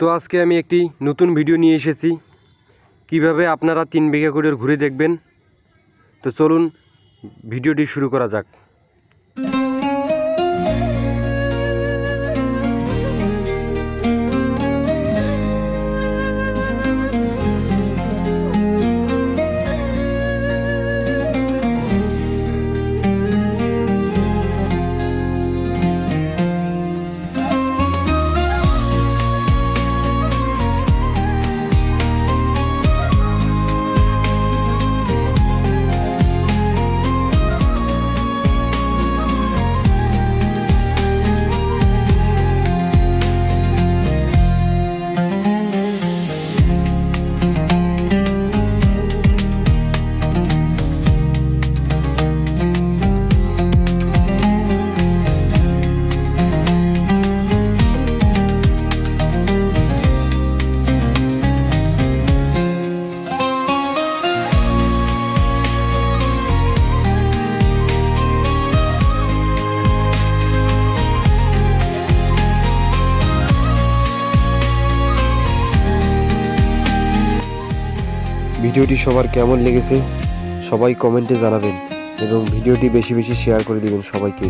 তো আজকে আমি একটি নতুন ভিডিও নিয়ে এসেছি। কীভাবে আপনারা তিন বিঘা করে ঘুরে দেখবেন? তো চলুন ভিডিওটি শুরু করা যাক। ভিডিওটি সবার কেমন লেগেছে সবাই কমেন্টে জানাবেন এবং ভিডিওটি বেশি বেশি শেয়ার করে দিবেন সবাইকে।